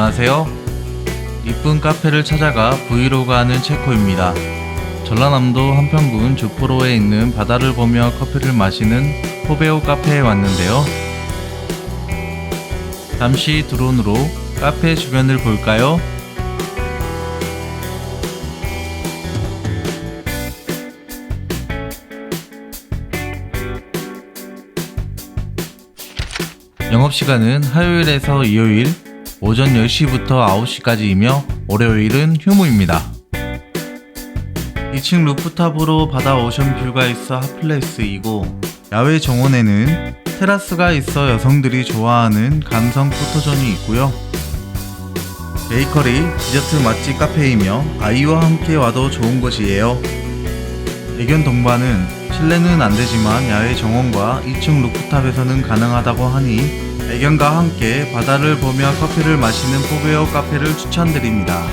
안녕하세요. 이쁜 카페를 찾아가 브이로그 하는 체코입니다. 전라남도 한평군 주포로에 있는 바다를 보며 커피를 마시는 포베오 카페에 왔는데요. 잠시 드론으로 카페 주변을 볼까요? 영업시간은 화요일에서 일요일 오전 10시부터 9시까지이며 월요일은 휴무입니다. 2층 루프탑으로 바다 오션 뷰가 있어 핫플레이스이고 야외 정원에는 테라스가 있어 여성들이 좋아하는 감성 포토존이 있고요. 베이커리, 디저트 맛집 카페이며 아이와 함께 와도 좋은 곳이에요. 애견 동반은 실내는 안 되지만 야외 정원과 2층 루프탑에서는 가능하다고 하니 애견과 함께 바다를 보며 커피를 마시는 포베오 카페를 추천드립니다.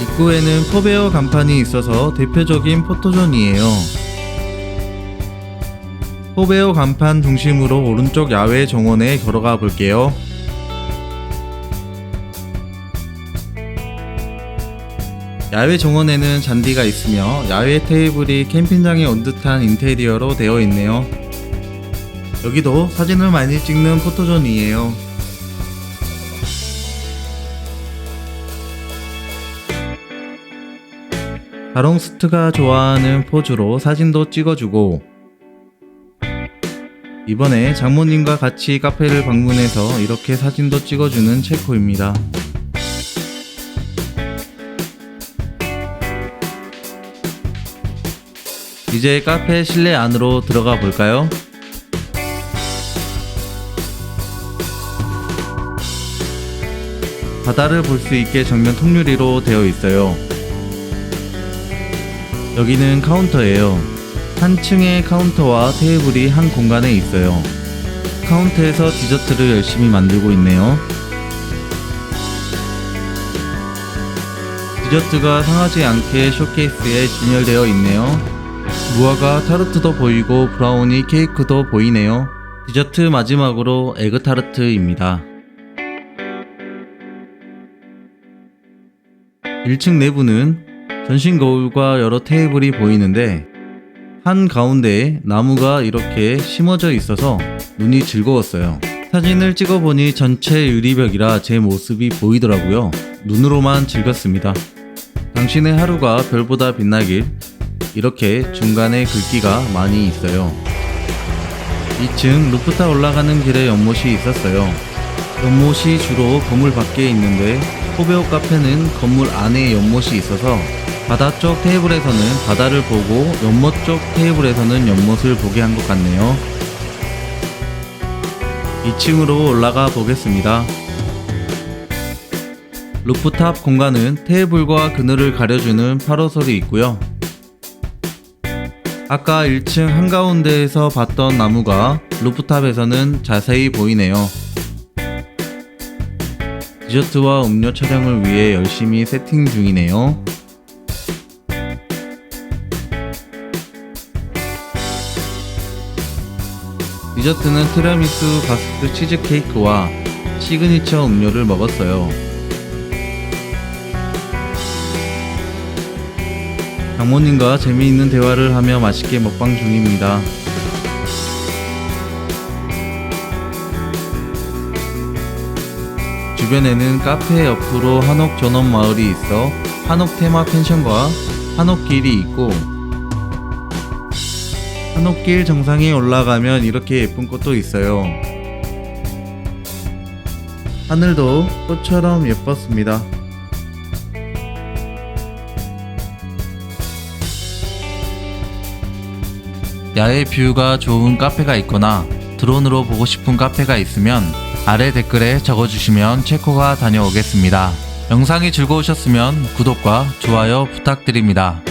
입구에는 포베오 간판이 있어서 대표적인 포토존이에요. 포베오 간판 중심으로 오른쪽 야외 정원에 걸어가 볼게요. 야외 정원에는 잔디가 있으며 야외 테이블이 캠핑장에 온 듯한 인테리어로 되어 있네요. 여기도 사진을 많이 찍는 포토존이에요. 바롱스트가 좋아하는 포즈로 사진도 찍어주고 이번에 장모님과 같이 카페를 방문해서 이렇게 사진도 찍어주는 체코입니다. 이제 카페 실내 안으로 들어가 볼까요? 바다를 볼 수 있게 정면 통유리로 되어 있어요. 여기는 카운터예요. 한 층의 카운터와 테이블이 한 공간에 있어요. 카운터에서 디저트를 열심히 만들고 있네요. 디저트가 상하지 않게 쇼케이스에 진열되어 있네요. 무화과 타르트도 보이고 브라우니 케이크도 보이네요. 디저트 마지막으로 에그 타르트입니다. 1층 내부는 전신 거울과 여러 테이블이 보이는데 한 가운데에 나무가 이렇게 심어져 있어서 눈이 즐거웠어요. 사진을 찍어보니 전체 유리벽이라 제 모습이 보이더라고요. 눈으로만 즐겼습니다. 당신의 하루가 별보다 빛나길 이렇게 중간에 글귀가 많이 있어요. 2층 루프탑 올라가는 길에 연못이 있었어요. 연못이 주로 건물 밖에 있는데 포베오 카페는 건물 안에 연못이 있어서 바다 쪽 테이블에서는 바다를 보고 연못 쪽 테이블에서는 연못을 보게 한 것 같네요. 2층으로 올라가 보겠습니다. 루프탑 공간은 테이블과 그늘을 가려주는 파라솔이 있고요. 아까 1층 한가운데에서 봤던 나무가 루프탑에서는 자세히 보이네요. 디저트와 음료 촬영을 위해 열심히 세팅 중이네요. 디저트는 티라미수 바스트 치즈케이크와 시그니처 음료를 먹었어요. 장모님과 재미있는 대화를 하며 맛있게 먹방 중입니다. 주변에는 카페 옆으로 한옥 전원 마을이 있어 한옥 테마 펜션과 한옥길이 있고 한옥길 정상에 올라가면 이렇게 예쁜 꽃도 있어요. 하늘도 꽃처럼 예뻤습니다. 야외 뷰가 좋은 카페가 있거나 드론으로 보고 싶은 카페가 있으면 아래 댓글에 적어주시면 체코가 다녀오겠습니다. 영상이 즐거우셨으면 구독과 좋아요 부탁드립니다.